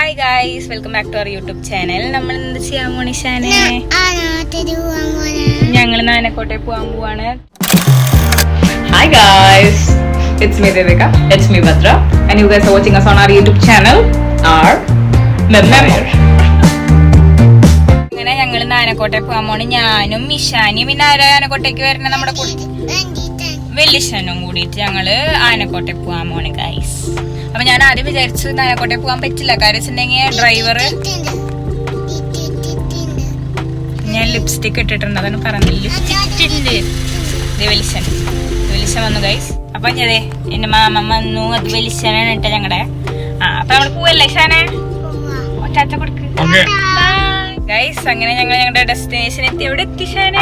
Hi guys welcome back to our YouTube channel നമ്മൾ എന്ത് ചെയ്യാൻ പോണി ഷാനെ ഞങ്ങൾ നാനക്കോട്ടെ പോവാൻ പോവാണ്. Hi guys it's me Devika it's me Bhadra and you guys are watching us on our YouTube channel are Memoir. അങ്ങനെ ഞങ്ങൾ നാനക്കോട്ടെ പോവാൻ പോണ് ഞാനും മിഷാനിയും പിന്നെ ആരാ ആനക്കോട്ടേക്ക് വരുന്ന നമ്മുടെ കൂടെ വെല്ലിഷനും കൂടിയിട്ട് ഞങ്ങൾ ആനക്കോട്ടെ പോവാൻ പോണ് ഗൈസ് അപ്പൊ ഞാൻ ആദ്യം വിചാരിച്ചു നായക്കോട്ടെ പോകാൻ പറ്റില്ല. കാര്യം വെച്ചിട്ടുണ്ടെങ്കിൽ ഡ്രൈവർ ഞാൻ ലിപ്സ്റ്റിക് ഇട്ടിട്ടുണ്ട്. അതാണ് പറഞ്ഞത്. ലിപ്സ്റ്റിക് ഇത് വെളിച്ചൻ വെളിച്ചൻ വന്നു ഗൈസ് അപ്പൊ ഞാനേ എന്റെ മാമ വന്നു. അത് വെളിച്ചനാണ് ഇട്ട ഞങ്ങളുടെ ആ അപ്പൊ നമ്മൾ പോവല്ലേ ഷാനെ? ഒറ്റാച്ച കൊടുക്ക്. ഗൈസ് അങ്ങനെ ഞങ്ങൾ ഞങ്ങളുടെ ഡെസ്റ്റിനേഷൻ എത്തി. എവിടെ എത്തി ഷാനെ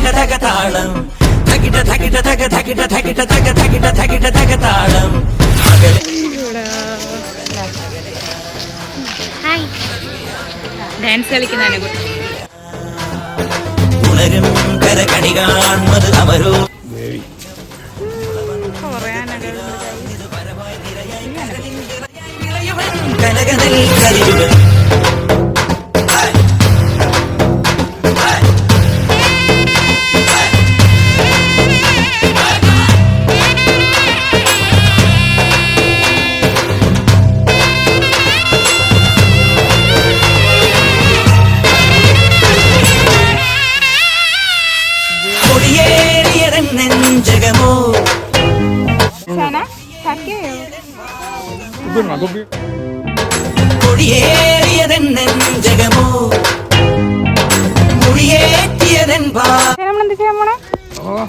തകിട തക താളം താളം ഡാൻസ് കളിക്കുന്നതിനെ കുറിച്ച് ഉണരും കരകണി കാണുന്നത് അമരോ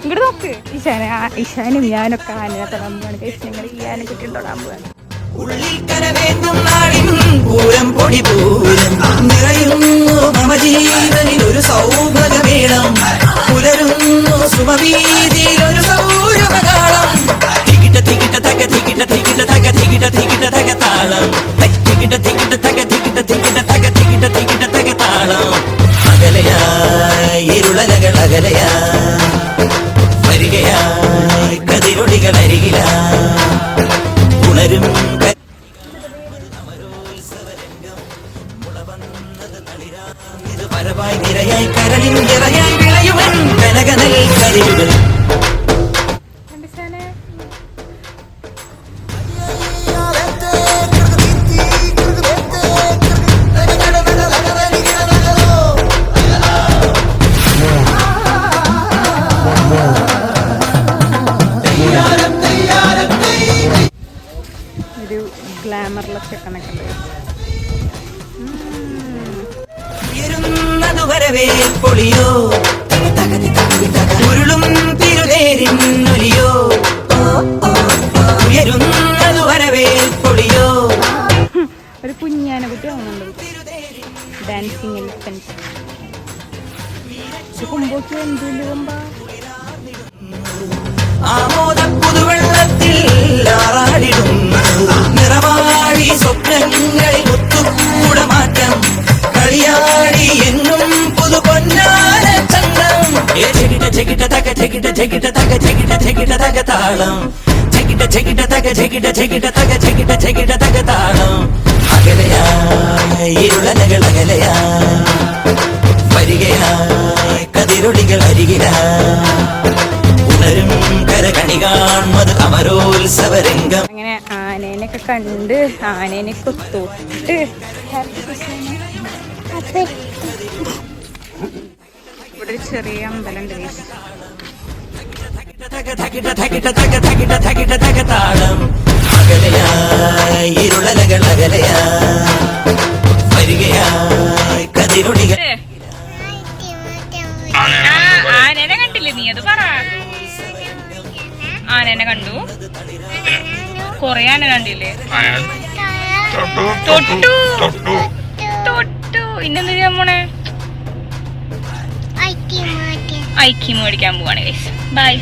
ഇങ്ങോട്ട് നോക്ക്. ഈശാന ഈശാനും ഞാനൊക്കെ ആനയെ തൊടാൻ പോവാണ് കഴിച്ച് ഞങ്ങൾ ഈ ആനെ കുട്ടി തൊടാൻ പോവാണ് ഉള്ളിൽ കരവേന്തും നാടിൻ പൂരം പൊടി പൂരം. നിറയുന്നു മമ ജീവനിൽ ഒരു സൗഭഗമേളം പുലരുന്നു Yeah. ഗ്ലാമറിലെ ചെക്കനൊക്കെ ഉണ്ട് ഉരുളും തിരുതേരിൻ ഒലിയോ? ഉയരുന്നതു ഒരു കുഞ്ഞാനെ കുട്ടി ആവുന്നുണ്ട് ഡാൻസിങ് കുമ്പോക്ക് കൊമ്പാ? ഏ ചെകിട ചെകിട തക തക തക തക തക ഉണരും കരകണി കാണുന്നത് അമരോത്സവരംഗം. അങ്ങനെ ആനേനൊക്കെ കണ്ട് ആനേനെ കൊത്തോട്ട്. ഇവിടെ ഒരു ചെറിയ അമ്പലമുണ്ട് ആനേനെ കണ്ടില്ലേ നീ? അത് പറ. ആനേനെ കണ്ടു? കൊറേ ആന കണ്ടില്ലേ? തൊട്ടു. തൊട്ടു ഇന്നെന്ത് ചെയ്യാൻ പോണേ ഐക്കി മേടിക്കാൻ പോവാണ് ഗൈസ് ബൈ